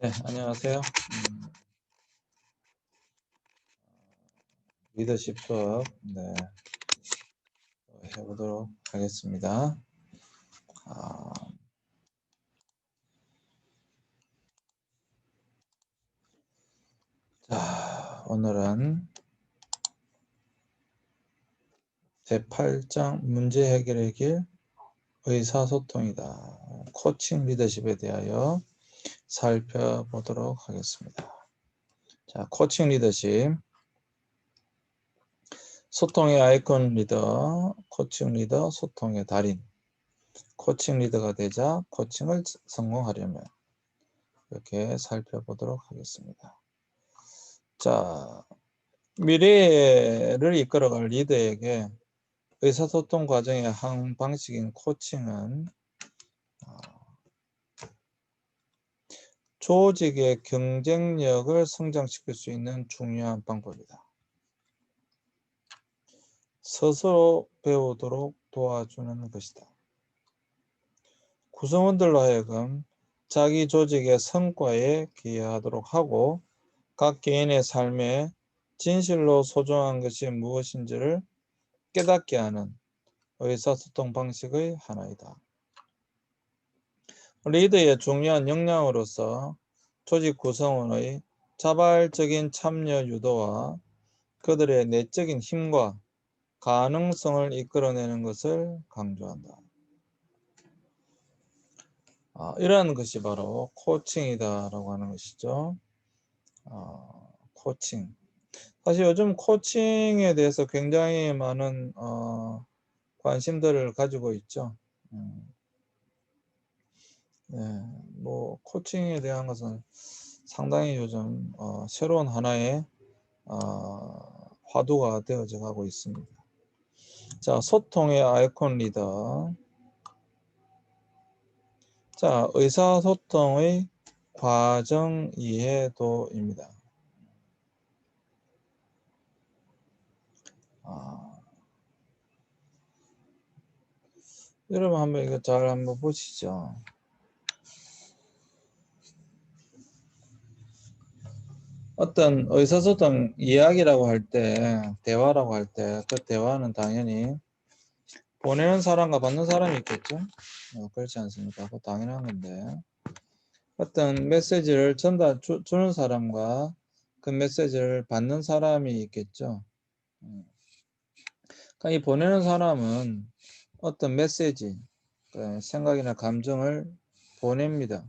네, 안녕하세요. 음, 리더십 수업 네, 해보도록 하겠습니다. 아, 자, 오늘은 제8장 문제 해결의 길 의사소통이다. 코칭 리더십에 대하여 살펴보도록 하겠습니다. 자, 코칭 리더십. 소통의 아이콘 리더, 코칭 리더, 소통의 달인. 코칭 리더가 되자 코칭을 성공하려면 이렇게 살펴보도록 하겠습니다. 자, 미래를 이끌어갈 리더에게 의사소통 과정의 한 방식인 코칭은 조직의 경쟁력을 성장시킬 수 있는 중요한 방법이다. 스스로 배우도록 도와주는 것이다. 구성원들로 하여금 자기 조직의 성과에 기여하도록 하고 각 개인의 삶에 진실로 소중한 것이 무엇인지를 깨닫게 하는 의사소통 방식의 하나이다. 리더의 중요한 역량으로서 조직 구성원의 자발적인 참여 유도와 그들의 내적인 힘과 가능성을 이끌어내는 것을 강조한다. 아, 이러한 것이 바로 코칭이다라고 하는 것이죠. 어, 코칭. 사실 요즘 코칭에 대해서 굉장히 많은 어, 관심들을 가지고 있죠. 음. 네, 뭐 코칭에 대한 것은 상당히 요즘 어, 새로운 하나의 어, 화두가 되어져 가고 있습니다. 자, 소통의 아이콘 리더. 자, 의사소통의 과정 이해도입니다. 아, 여러분 한번 이거 잘 한번 보시죠. 어떤 의사소통 이야기라고 할 때, 대화라고 할 때, 그 대화는 당연히 보내는 사람과 받는 사람이 있겠죠? 어, 그렇지 않습니까? 그 당연한 건데. 어떤 메시지를 전달, 주, 는 사람과 그 메시지를 받는 사람이 있겠죠? 음. 그러니까 이 보내는 사람은 어떤 메시지, 그 생각이나 감정을 보냅니다.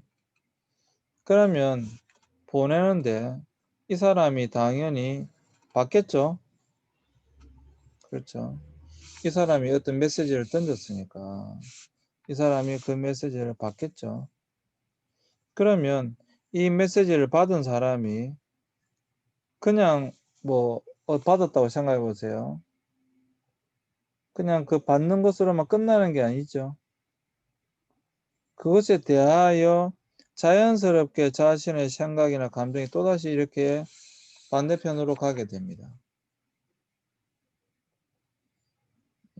그러면 보내는데 이 사람이 당연히 받겠죠. 그렇죠. 이 사람이 어떤 메시지를 던졌으니까 이 사람이 그 메시지를 받겠죠. 그러면 이 메시지를 받은 사람이 그냥 뭐 어, 받았다고 생각해 보세요. 그냥 그 받는 것으로만 끝나는 게 아니죠. 그것에 대하여 자연스럽게 자신의 생각이나 감정이 또다시 이렇게 반대편으로 가게 됩니다.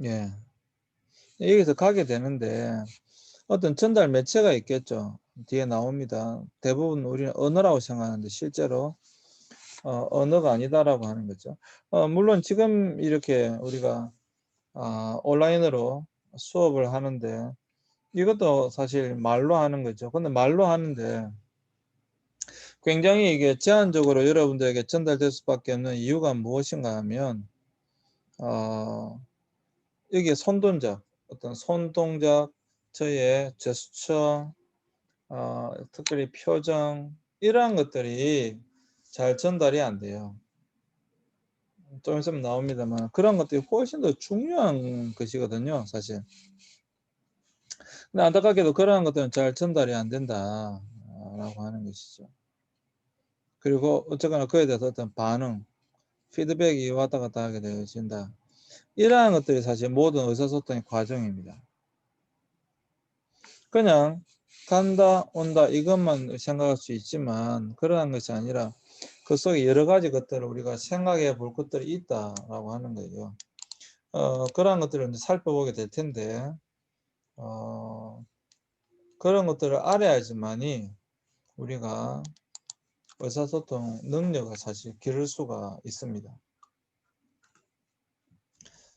예. 여기서 가게 되는데 어떤 전달 매체가 있겠죠. 뒤에 나옵니다. 대부분 우리는 언어라고 생각하는데 실제로 어, 언어가 아니다라고 하는 거죠. 어, 물론 지금 이렇게 우리가 어, 온라인으로 수업을 하는데 이것도 사실 말로 하는 거죠. 근데 말로 하는데 굉장히 이게 제한적으로 여러분들에게 전달될 수밖에 없는 이유가 무엇인가 하면 어, 여기에 손동작, 어떤 손동작, 저의 제스처, 어, 특별히 표정 이러한 것들이 잘 전달이 안 돼요. 좀 있으면 나옵니다만 그런 것들이 훨씬 더 중요한 것이거든요, 사실. 근데 안타깝게도 그러한 것들은 잘 전달이 안 된다라고 하는 것이죠. 그리고 어쨌거나 그에 대해서 어떤 반응, 피드백이 왔다 갔다 하게 되어진다. 이러한 것들이 사실 모든 의사소통의 과정입니다. 그냥 간다, 온다 이것만 생각할 수 있지만 그러한 것이 아니라 그 속에 여러 가지 것들을 우리가 생각해 볼 것들이 있다라고 하는 거예요. 어, 그러한 것들을 살펴보게 될 텐데 어, 그런 것들을 알아야지만이 우리가 의사소통 능력을 사실 기를 수가 있습니다.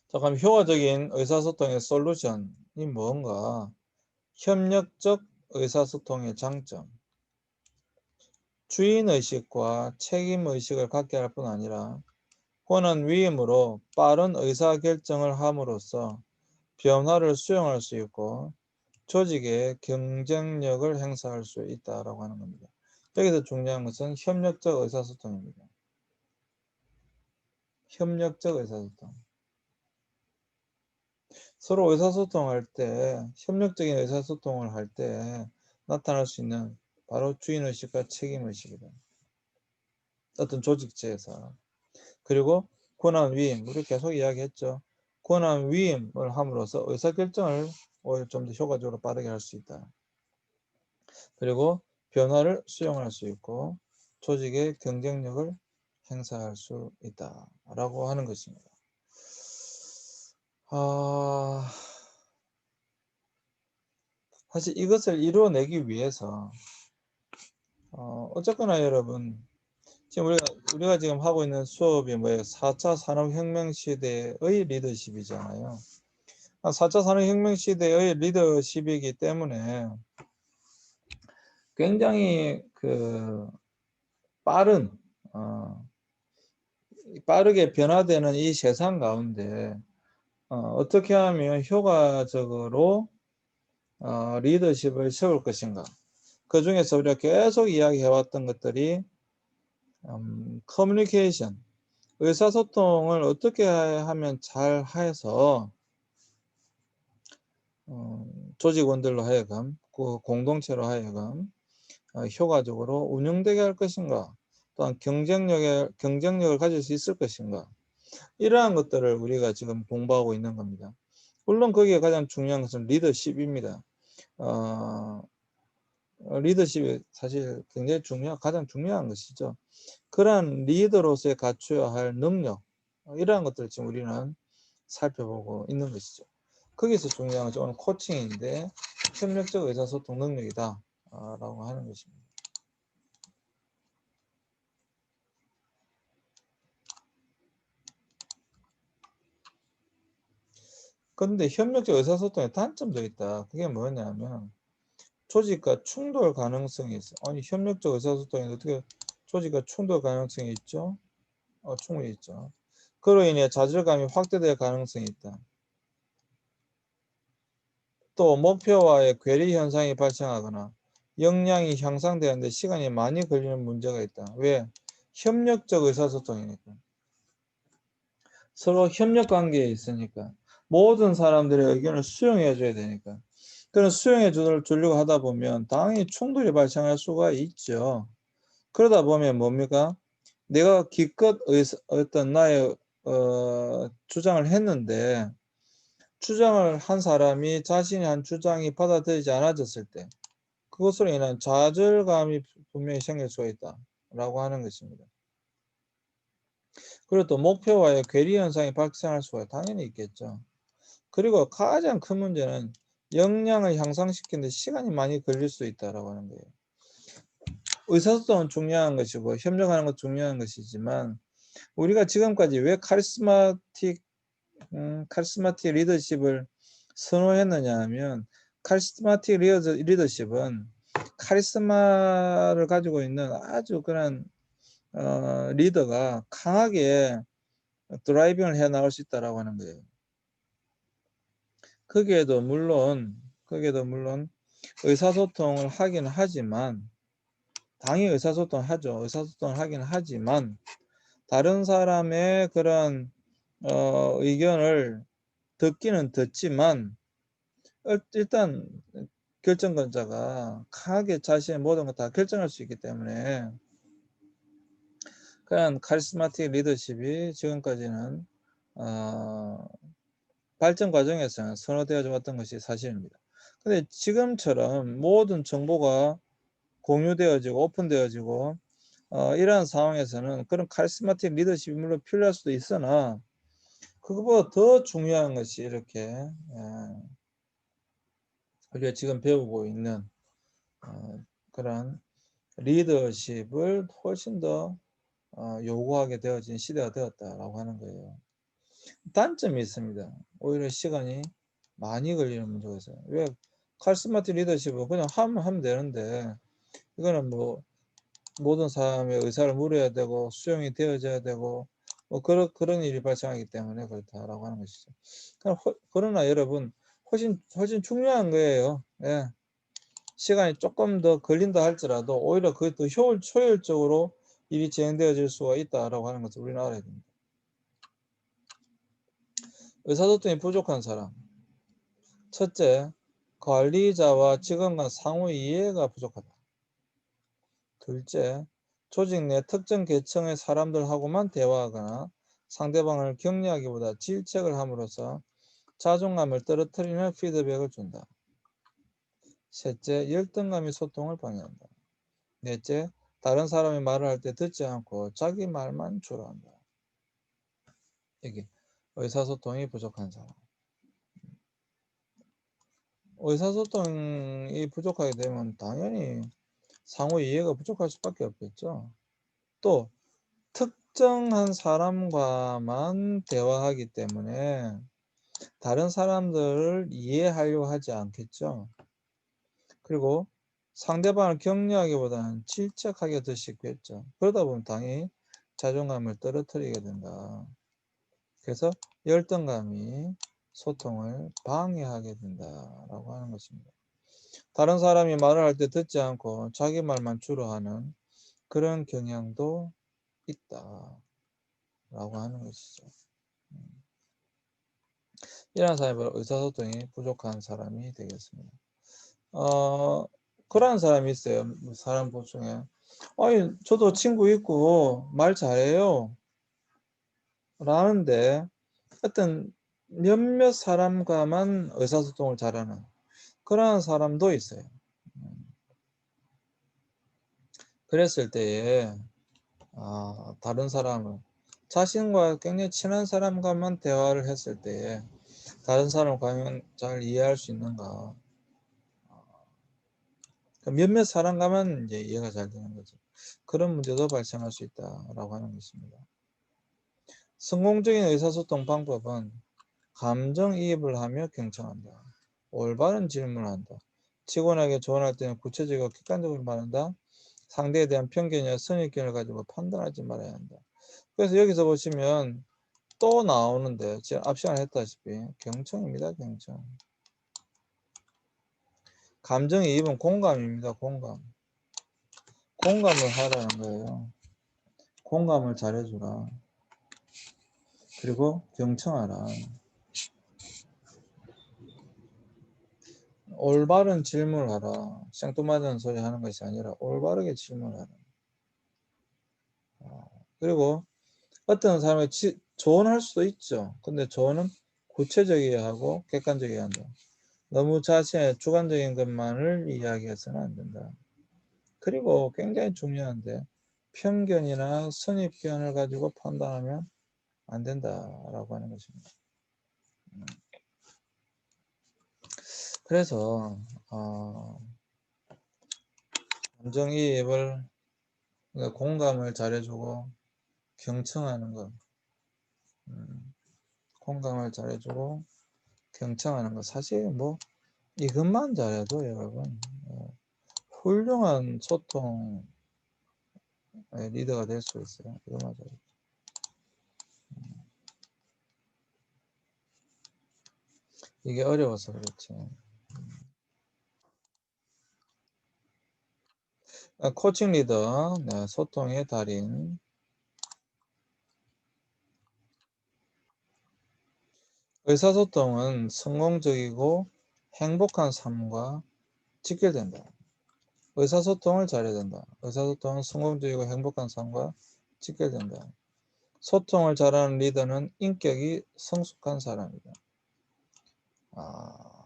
자, 그럼 효과적인 의사소통의 솔루션이 뭔가? 협력적 의사소통의 장점. 주인의식과 책임의식을 갖게 할 뿐 아니라 권한 위임으로 빠른 의사결정을 함으로써 변화를 수용할 수 있고 조직의 경쟁력을 행사할 수 있다라고 하는 겁니다. 여기서 중요한 것은 협력적 의사소통입니다. 협력적 의사소통. 서로 의사소통할 때, 협력적인 의사소통을 할 때 나타날 수 있는 바로 주인의식과 책임의식이다. 어떤 조직체에서. 그리고 권한 위임, 우리 계속 이야기했죠. 권한 위임을 함으로써 의사결정을 좀더 효과적으로 빠르게 할 수 있다. 그리고 변화를 수용할 수 있고 조직의 경쟁력을 행사할 수 있다 라고 하는 것입니다. 아, 사실 이것을 이루어내기 위해서 어, 어쨌거나 여러분 지금 우리가 우리가 지금 하고 있는 수업이 뭐예요? 4차 산업혁명 시대의 리더십이잖아요. 4차 아, 산업혁명 시대의 리더십이기 때문에 굉장히 그 빠른 어, 빠르게 변화되는 이 세상 가운데 어, 떻게 하면 효과적으로 어, 리더십을 세울 것인가 그 중에서 우리가 계속 이야기해왔던 것들이 음, 커뮤니케이션 의사소통을 어떻게 하면 잘 해서 어, 조직원들로 하여금 그 공동체로 하여금 어, 효과적으로 운영되게 할 것인가 또한 경쟁력에 경쟁력을 가질 수 있을 것인가 이러한 것들을 우리가 지금 공부하고 있는 겁니다. 물론 거기에 가장 중요한 것은 리더십입니다. 어, 리더십이 사실 굉장히 중요 가장 중요한 것이죠. 그러한 리더로서의 갖춰야 할 능력 이러한 것들을 지금 우리는 살펴보고 있는 것이죠. 거기서 중요한 것은 오늘 코칭인데 협력적 의사소통 능력이다 라고 하는 것입니다. 그런데 협력적 의사소통의 단점도 있다. 그게 뭐냐면 조직과 충돌 가능성이 있어. 아니 협력적 의사소통이 어떻게 조직과 충돌 가능성이 있죠? 어, 충분히 있죠. 그로 인해 좌절감이 확대될 가능성이 있다. 또 목표와의 괴리 현상이 발생하거나 역량이 향상되는데 시간이 많이 걸리는 문제가 있다. 왜? 협력적 의사소통이니까. 서로 협력 관계에 있으니까. 모든 사람들의 의견을 수용해 줘야 되니까. 그런 수용해 주려고 하다 보면 당연히 충돌이 발생할 수가 있죠. 그러다 보면 뭡니까? 내가 기껏 의사, 어떤 나의 어, 주장을 했는데 주장을 한 사람이 자신이 한 주장이 받아들이지 않아졌을 때 그것으로 인한 좌절감이 분명히 생길 수가 있다라고 하는 것입니다. 그리고 또 목표와의 괴리 현상이 발생할 수가 당연히 있겠죠. 그리고 가장 큰 문제는 역량을 향상시키는데 시간이 많이 걸릴 수 있다라고 하는 거예요. 의사소통은 중요한 것이고 협력하는 것 중요한 것이지만 우리가 지금까지 왜 카리스마틱 음, 카리스마틱 리더십을 선호했느냐 하면 카리스마틱 리더십은 카리스마를 가지고 있는 아주 그런 어, 리더가 강하게 드라이빙을 해 나올 수 있다라고 하는 거예요. 거기에도 물론 거기에도 물론 의사소통을 하긴 하지만 당연히 의사소통을 하죠. 의사소통을 하긴 하지만 다른 사람의 그런 어, 의견을 듣기는 듣지만 일단 결정권자가 강하게 자신의 모든 걸 다 결정할 수 있기 때문에 그런 카리스마틱 리더십이 지금까지는 어, 발전 과정에서 선호되어 왔던 것이 사실입니다. 근데 지금처럼 모든 정보가 공유되어지고 오픈되어지고 어, 이러한 상황에서는 그런 카리스마틱 리더십이 물론 필요할 수도 있으나 그것보다 더 중요한 것이 이렇게 예, 우리가 지금 배우고 있는 어, 그런 리더십을 훨씬 더 어, 요구하게 되어진 시대가 되었다라고 하는 거예요. 단점이 있습니다. 오히려 시간이 많이 걸리는 문제가 있어요. 왜 카리스마틱 리더십은 그냥 하면 하면 되는데 이거는 뭐 모든 사람의 의사를 물어야 되고 수용이 되어져야 되고 뭐 그런 그런 일이 발생하기 때문에 그렇다라고 하는 것이죠. 그러나 여러분 훨씬 훨씬 중요한 거예요. 예. 시간이 조금 더 걸린다 할지라도 오히려 그게 더 효율, 효율적으로 일이 진행되어질 수가 있다라고 하는 것을 우리는 알아야 됩니다. 의사소통이 부족한 사람. 첫째, 관리자와 직원 간 상호 이해가 부족하다. 둘째, 조직 내 특정 계층의 사람들하고만 대화하거나 상대방을 격려하기보다 질책을 함으로써 자존감을 떨어뜨리는 피드백을 준다. 셋째, 열등감이 소통을 방해한다. 넷째, 다른 사람이 말을 할 때 듣지 않고 자기 말만 주로 한다. 이게 의사소통이 부족한 사람. 의사소통이 부족하게 되면 당연히 상호 이해가 부족할 수밖에 없겠죠. 또 특정한 사람과만 대화하기 때문에 다른 사람들을 이해하려 하지 않겠죠. 그리고 상대방을 격려하기보다는 질책하기가 더 쉽겠죠. 그러다 보면 당연히 자존감을 떨어뜨리게 된다. 그래서 열등감이 소통을 방해하게 된다라고 하는 것입니다. 다른 사람이 말을 할 때 듣지 않고 자기 말만 주로 하는 그런 경향도 있다라고 하는 것이죠. 음. 이러한 바로 의사소통이 부족한 사람이 되겠습니다. 어, 그러한 사람이 있어요. 사람 중에. 아니, 저도 친구 있고 말 잘해요. 라는데 어떤 몇몇 사람과만 의사소통을 잘하는 그러한 사람도 있어요. 그랬을 때에 아, 다른 사람을 자신과 굉장히 친한 사람과만 대화를 했을 때에 다른 사람을 과연 잘 이해할 수 있는가 그러니까 몇몇 사람과만 이제 이해가 잘 되는 거죠. 그런 문제도 발생할 수 있다라고 하는 것입니다. 성공적인 의사소통 방법은 감정이입을 하며 경청한다. 올바른 질문을 한다. 직원에게 조언할 때는 구체적이고 객관적으로 말한다. 상대에 대한 편견이나 선입견을 가지고 판단하지 말아야 한다. 그래서 여기서 보시면 또 나오는데 제가 앞 시간에 했다시피 경청입니다. 경청. 감정이입은 공감입니다. 공감. 공감을 하라는 거예요. 공감을 잘해주라. 그리고 경청하라. 올바른 질문을 하라. 생뚱맞은 소리 하는 것이 아니라 올바르게 질문하라. 어, 그리고 어떤 사람의 조언할 수도 있죠. 근데 조언은 구체적이어야 하고 객관적이어야 한다. 너무 자신의 주관적인 것만을 이야기해서는 안 된다. 그리고 굉장히 중요한데 편견이나 선입견을 가지고 판단하면 안 된다라고 하는 것입니다. 음. 그래서 어, 감정이입을 그러니까 공감을 잘해주고 경청하는 것, 음, 공감을 잘해주고 경청하는 것 사실 뭐 이것만 잘해도 여러분 어, 훌륭한 소통 리더가 될 수 있어요. 이것만 잘해도. 이게 어려워서 그렇지. 아, 코칭 리더, 네, 소통의 달인. 의사소통은 성공적이고 행복한 삶과 직결된다. 의사소통을 잘해야 된다. 의사소통은 성공적이고 행복한 삶과 직결된다. 소통을 잘하는 리더는 인격이 성숙한 사람이다. 아,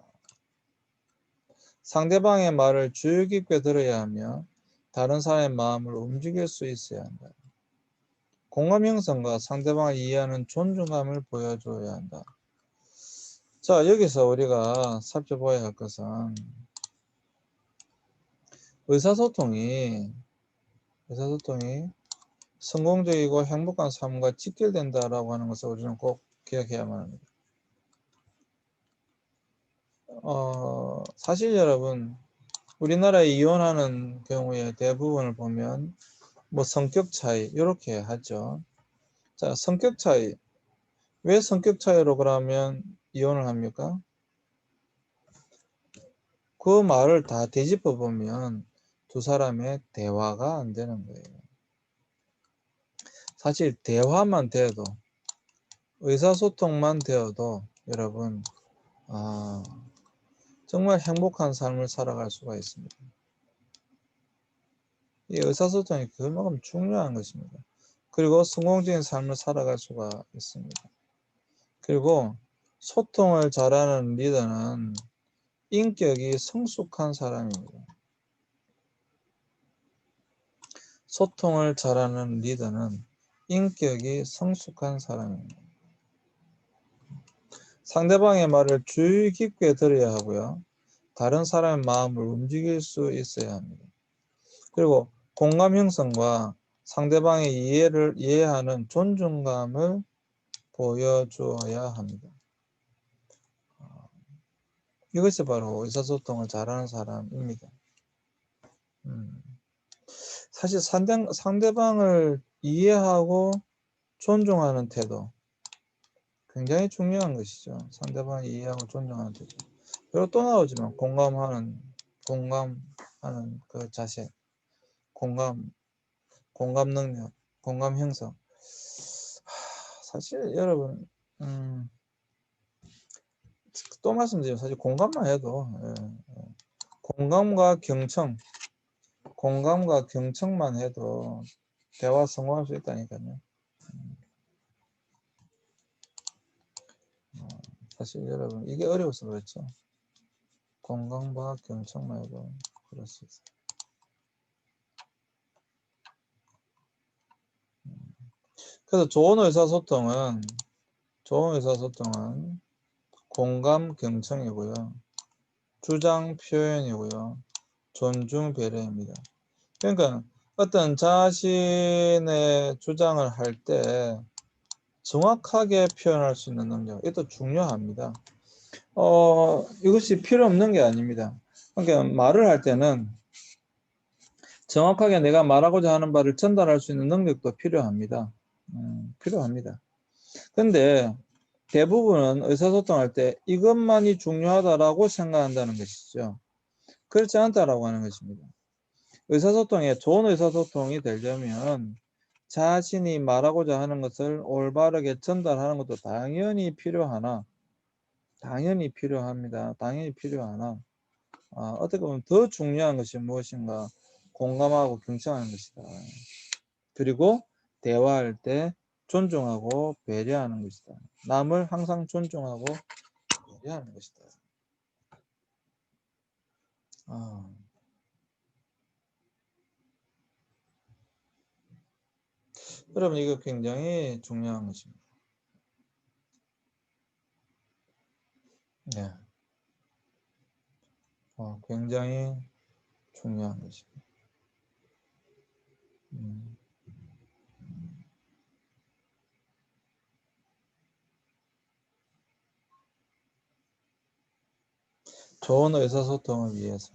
상대방의 말을 주의 깊게 들어야 하며 다른 사람의 마음을 움직일 수 있어야 한다. 공감 형성과 상대방을 이해하는 존중감을 보여줘야 한다. 자, 여기서 우리가 살펴봐야 할 것은 의사소통이 의사소통이 성공적이고 행복한 삶과 직결된다라고 하는 것을 우리는 꼭 기억해야만 합니다. 어, 사실 여러분, 우리나라에 이혼하는 경우에 대부분을 보면 뭐 성격 차이 이렇게 하죠. 자, 성격 차이. 왜 성격 차이로 그러면 이혼을 합니까? 그 말을 다 되짚어 보면 두 사람의 대화가 안 되는 거예요. 사실 대화만 돼도 의사소통만 되어도 여러분 아, 정말 행복한 삶을 살아갈 수가 있습니다. 이 의사소통이 그만큼 중요한 것입니다. 그리고 성공적인 삶을 살아갈 수가 있습니다. 그리고 소통을 잘하는 리더는 인격이 성숙한 사람입니다. 소통을 잘하는 리더는 인격이 성숙한 사람입니다. 상대방의 말을 주의 깊게 들어야 하고요. 다른 사람의 마음을 움직일 수 있어야 합니다. 그리고 공감 형성과 상대방의 이해를 이해하는 존중감을 보여주어야 합니다. 어, 이것이 바로 의사소통을 잘하는 사람입니다. 음. 사실 상대, 상대방을 이해하고 존중하는 태도 굉장히 중요한 것이죠. 상대방을 이해하고 존중하는 태도. 그리고 또 나오지만 공감하는 공감하는 그 자세, 공감 공감 능력, 공감 형성. 사실 여러분 음, 또 말씀드리면 사실 공감만 해도 예, 예. 공감과 경청 공감과 경청만 해도 대화 성공할 수 있다니까요. 음. 어, 사실 여러분 이게 어려워서 그렇죠. 공감과 경청만 해도 그럴 수 있어요. 음. 그래서 좋은 의사소통은 좋은 의사소통은 공감 경청이고요. 주장 표현이고요. 존중 배려입니다. 그러니까 어떤 자신의 주장을 할때 정확하게 표현할 수 있는 능력, 이것도 중요합니다. 어, 이것이 필요 없는 게 아닙니다. 그러니까 말을 할 때는 정확하게 내가 말하고자 하는 바를 전달할 수 있는 능력도 필요합니다. 음, 필요합니다. 근데 대부분은 의사소통할 때 이것만이 중요하다라고 생각한다는 것이죠. 그렇지 않다라고 하는 것입니다. 의사소통에 좋은 의사소통이 되려면 자신이 말하고자 하는 것을 올바르게 전달하는 것도 당연히 필요하나 당연히 필요합니다. 당연히 필요하나 아, 어떻게 보면 더 중요한 것이 무엇인가 공감하고 경청하는 것이다. 그리고 대화할 때 존중하고 배려하는 것이다. 남을 항상 존중하고 배려하는 것이다. 아. 여러분 이거 굉장히 중요한 것입니다. 네. 어, 굉장히 중요한 것입니다. 음. 좋은 의사소통을 위해서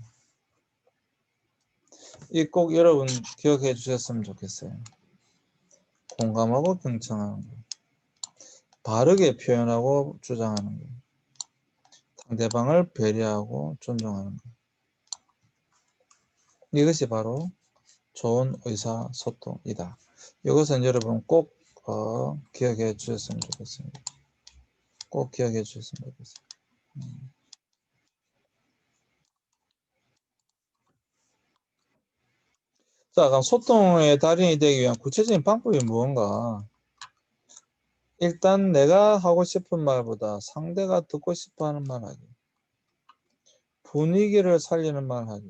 이 꼭 여러분 기억해 주셨으면 좋겠어요. 공감하고 경청하는 것. 바르게 표현하고 주장하는 것. 상대방을 배려하고 존중하는 것. 이것이 바로 좋은 의사소통이다. 이것은 여러분 꼭 어, 기억해 주셨으면 좋겠습니다. 꼭 기억해 주셨으면 좋겠습니다. 음. 자, 그럼 소통의 달인이 되기 위한 구체적인 방법이 무언가? 일단 내가 하고 싶은 말보다 상대가 듣고 싶어 하는 말 하기. 분위기를 살리는 말 하기.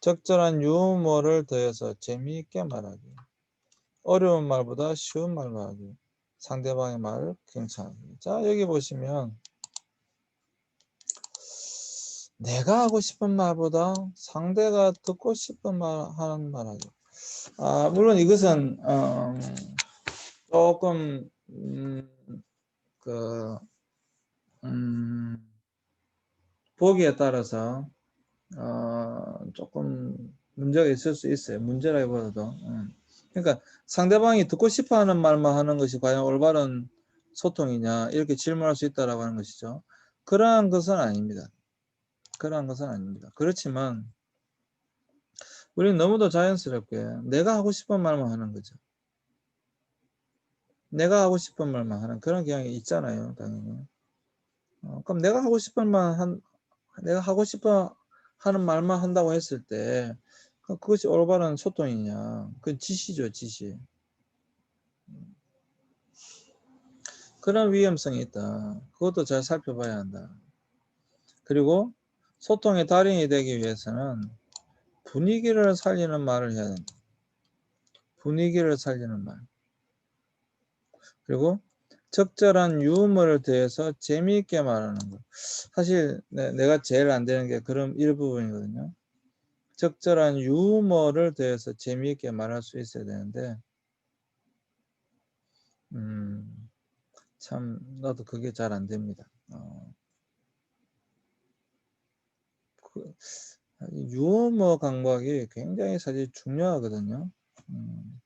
적절한 유머를 더해서 재미있게 말하기. 어려운 말보다 쉬운 말로 하기. 상대방의 말을 경청하기. 자, 여기 보시면 내가 하고 싶은 말보다 상대가 듣고 싶은 말 하는 말 하기. 아, 물론 이것은 어, 조금 음, 그 음, 보기에 따라서 어, 조금 문제가 있을 수 있어요. 문제라기보다도. 음. 그러니까 상대방이 듣고 싶어하는 말만 하는 것이 과연 올바른 소통이냐 이렇게 질문할 수 있다라고 하는 것이죠. 그러한 것은 아닙니다. 그러한 것은 아닙니다. 그렇지만 우리는 너무도 자연스럽게 내가 하고 싶은 말만 하는 거죠. 내가 하고 싶은 말만 하는 그런 경향이 있잖아요, 당연히. 어, 그럼 내가 하고 싶은 말 한, 내가 하고 싶어 하는 말만 한다고 했을 때 그것이 올바른 소통이냐? 그건 지시죠, 지시. 그런 위험성이 있다. 그것도 잘 살펴봐야 한다. 그리고 소통의 달인이 되기 위해서는 분위기를 살리는 말을 해야 된다. 분위기를 살리는 말. 그리고 적절한 유머를 더해서 재미있게 말하는 것. 사실 네, 내가 제일 안 되는 게 그런 일부분이거든요. 적절한 유머를 더해서 재미있게 말할 수 있어야 되는데 음, 참 나도 그게 잘 안 됩니다. 어, 그, 유머 감각이 굉장히 사실 중요하거든요. 음,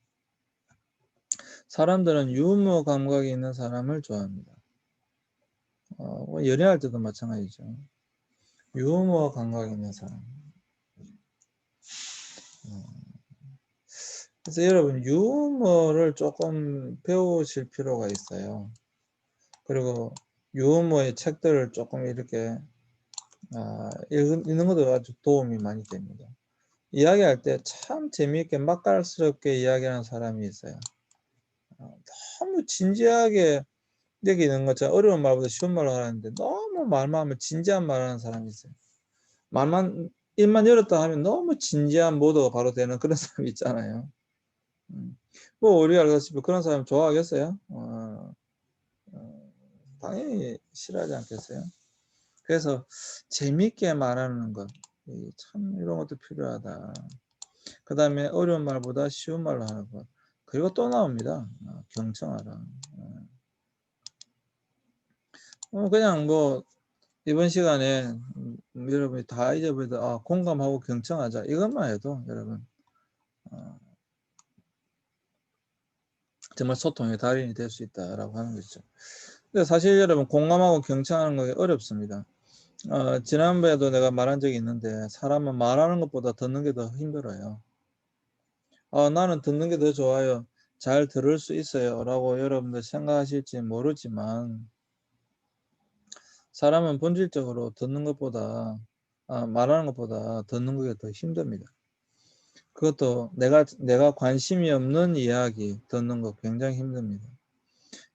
사람들은 유머 감각이 있는 사람을 좋아합니다. 어, 뭐 연애할 때도 마찬가지죠. 유머 감각이 있는 사람. 어, 그래서 여러분 유머를 조금 배우실 필요가 있어요. 그리고 유머의 책들을 조금 이렇게 아, 읽는 것도 아주 도움이 많이 됩니다. 이야기할 때 참 재미있게 맛깔스럽게 이야기하는 사람이 있어요. 어, 너무 진지하게 여기는 것처럼 어려운 말보다 쉬운 말로 하는데 너무 말만 하면 진지한 말 하는 사람이 있어요. 말만, 입만 열었다 하면 너무 진지한 모드가 바로 되는 그런 사람이 있잖아요. 음. 뭐, 우리가 알다시피 그런 사람 좋아하겠어요? 어, 어, 당연히 싫어하지 않겠어요? 그래서 재밌게 말하는 것, 참 이런 것도 필요하다. 그 다음에 어려운 말보다 쉬운 말로 하는 것. 그리고 또 나옵니다. 어, 경청하라. 어. 어, 그냥 뭐 이번 시간에 음, 여러분이 다 잊어버려도 아, 공감하고 경청하자 이것만 해도 여러분 어, 정말 소통의 달인이 될 수 있다라고 하는 거죠. 근데 사실 여러분 공감하고 경청하는 거 어렵습니다. 어, 지난번에도 내가 말한 적이 있는데 사람은 말하는 것보다 듣는 게 더 힘들어요. 어, 나는 듣는 게 더 좋아요. 잘 들을 수 있어요. 라고 여러분들 생각하실지 모르지만 사람은 본질적으로 듣는 것보다 아, 말하는 것보다 듣는 게 더 힘듭니다. 그것도 내가 내가 관심이 없는 이야기 듣는 거 굉장히 힘듭니다.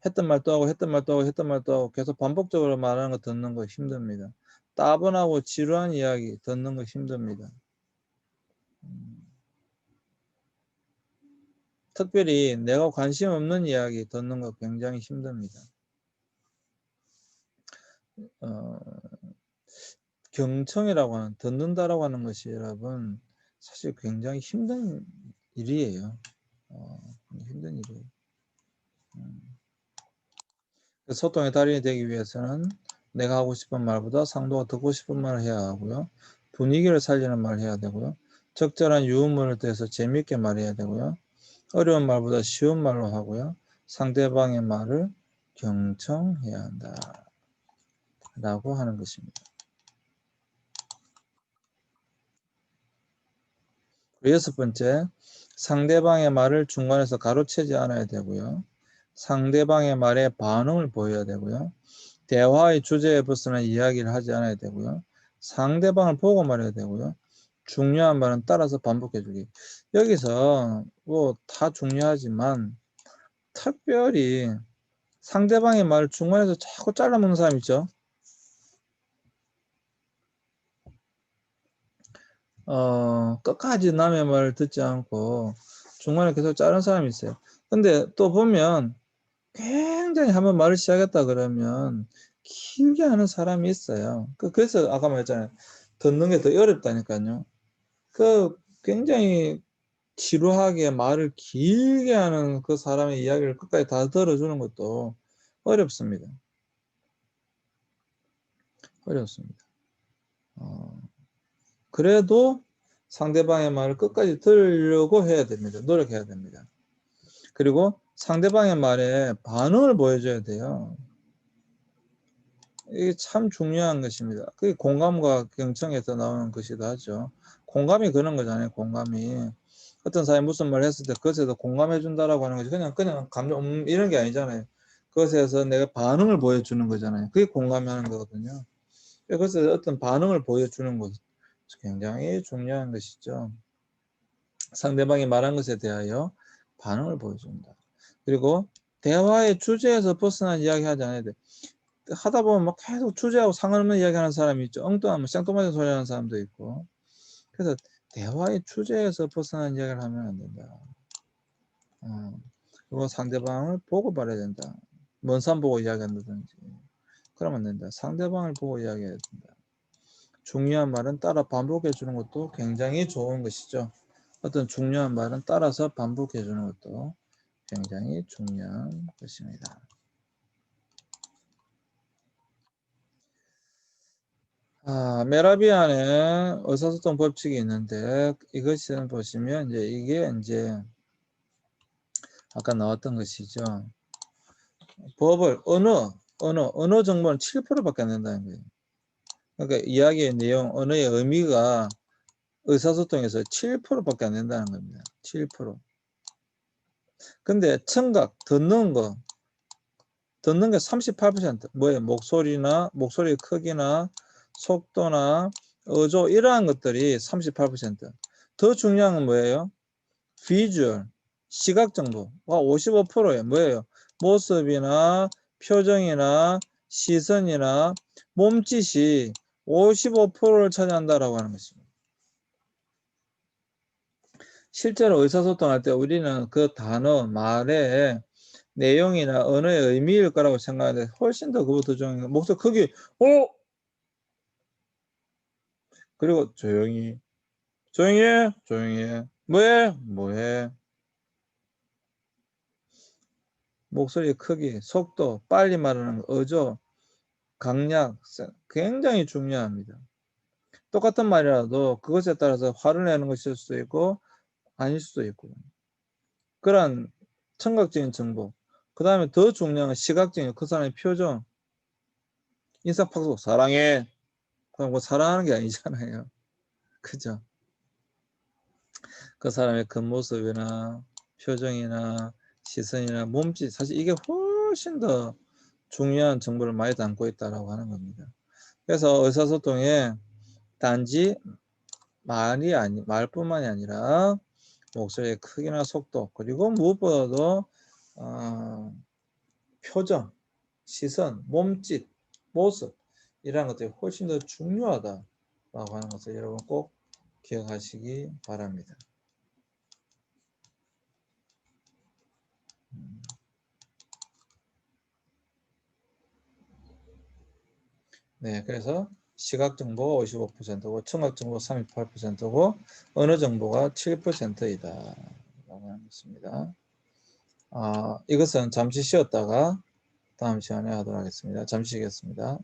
했던 말또 하고 했던 말또 하고 했던 말또 하고 계속 반복적으로 말하는 거 듣는 거 힘듭니다. 따분하고 지루한 이야기 듣는 거 힘듭니다. 음. 특별히 내가 관심 없는 이야기 듣는 거 굉장히 힘듭니다. 어, 경청이라고 하는 듣는다라고 하는 것이 여러분 사실 굉장히 힘든 일이에요. 어, 힘든 일이에요. 음. 소통의 달인이 되기 위해서는 내가 하고 싶은 말보다 상도가 듣고 싶은 말을 해야 하고요. 분위기를 살리는 말을 해야 되고요. 적절한 유머를 더해서 재미있게 말해야 되고요. 어려운 말보다 쉬운 말로 하고요. 상대방의 말을 경청해야 한다. 라고 하는 것입니다. 여섯 번째, 상대방의 말을 중간에서 가로채지 않아야 되고요. 상대방의 말에 반응을 보여야 되고요. 대화의 주제에 벗어난 이야기를 하지 않아야 되고요. 상대방을 보고 말해야 되고요. 중요한 말은 따라서 반복해 주기. 여기서 뭐 다 중요하지만 특별히 상대방의 말을 중간에서 자꾸 잘라먹는 사람 있죠. 어, 끝까지 남의 말을 듣지 않고 중간에 계속 자른 사람이 있어요. 근데 또 보면 굉장히 한번 말을 시작했다 그러면 길게 하는 사람이 있어요. 그, 그래서 아까 말했잖아요. 듣는 게 더 어렵다니까요. 그 굉장히 지루하게 말을 길게 하는 그 사람의 이야기를 끝까지 다 들어주는 것도 어렵습니다. 어렵습니다. 어, 그래도 상대방의 말을 끝까지 들으려고 해야 됩니다. 노력해야 됩니다. 그리고 상대방의 말에 반응을 보여줘야 돼요. 이게 참 중요한 것입니다. 그게 공감과 경청에서 나오는 것이다 하죠. 공감이 그런 거잖아요. 공감이 어떤 사람이 무슨 말 했을 때 그것에서 공감해 준다라고 하는 거지 그냥 그냥 감정 음, 이런 게 아니잖아요. 그것에서 내가 반응을 보여주는 거잖아요. 그게 공감하는 거거든요. 그것에서 어떤 반응을 보여주는 것 굉장히 중요한 것이죠. 상대방이 말한 것에 대하여 반응을 보여준다. 그리고 대화의 주제에서 벗어난 이야기 하지 않아야 돼. 하다 보면 막 계속 주제하고 상관없는 이야기 하는 사람이 있죠. 엉뚱한 뭐 생뚱맞은 소리 하는 사람도 있고. 그래서 대화의 주제에서 벗어난 이야기를 하면 안 된다. 어, 그리고 상대방을 보고 말해야 된다. 먼 산 보고 이야기한다든지. 그러면 안 된다. 상대방을 보고 이야기해야 된다. 중요한 말은 따라 반복해 주는 것도 굉장히 좋은 것이죠. 어떤 중요한 말은 따라서 반복해 주는 것도 굉장히 중요한 것입니다. 아, 메라비안의 의사소통 법칙이 있는데 이것은 보시면 이제 이게 이제 아까 나왔던 것이죠. 법을 언어, 언어, 언어 정보는 7%밖에 안 된다는 거예요. 그러니까 이야기의 내용, 언어의 의미가 의사소통에서 7%밖에 안 된다는 겁니다. 7%. 근데 청각, 듣는 거, 듣는 게 38%. 뭐예요? 목소리나, 목소리의 크기나, 속도나 어조 이러한 것들이 38%더 중요한 건 뭐예요? 비주얼 시각 정보가 55%예요. 뭐예요? 모습이나 표정이나 시선이나 몸짓이 55%를 차지한다라고 하는 것입니다. 실제로 의사소통할 때 우리는 그 단어, 말의 내용이나 언어의 의미일 거라고 생각하는데 훨씬 더 그보다 중요한 목소리 크기, 어? 그리고 조용히 조용히 해 조용히 해. 뭐해? 뭐해? 목소리 크기 속도 빨리 말하는 어조 강약 굉장히 중요합니다. 똑같은 말이라도 그것에 따라서 화를 내는 것일 수도 있고 아닐 수도 있고 그런 청각적인 정보 그 다음에 더 중요한 건 시각적인 그 사람의 표정 인사팍속 사랑해 그럼 뭐 사랑하는 게 아니잖아요. 그죠? 그 사람의 겉모습이나 표정이나 시선이나 몸짓 사실 이게 훨씬 더 중요한 정보를 많이 담고 있다라고 하는 겁니다. 그래서 의사소통에 단지 말이 아니 말뿐만이 아니라 목소리의 크기나 속도 그리고 무엇보다도 어, 표정, 시선, 몸짓, 모습 이러한 것들이 훨씬 더 중요하다라고 하는 것을 여러분 꼭 기억하시기 바랍니다. 음. 네, 그래서 시각 정보가 55%고 청각 정보 38%고 언어 정보가 7%이다. 라고 하는 것입니다. 아, 이것은 잠시 쉬었다가 다음 시간에 하도록 하겠습니다. 잠시 쉬겠습니다.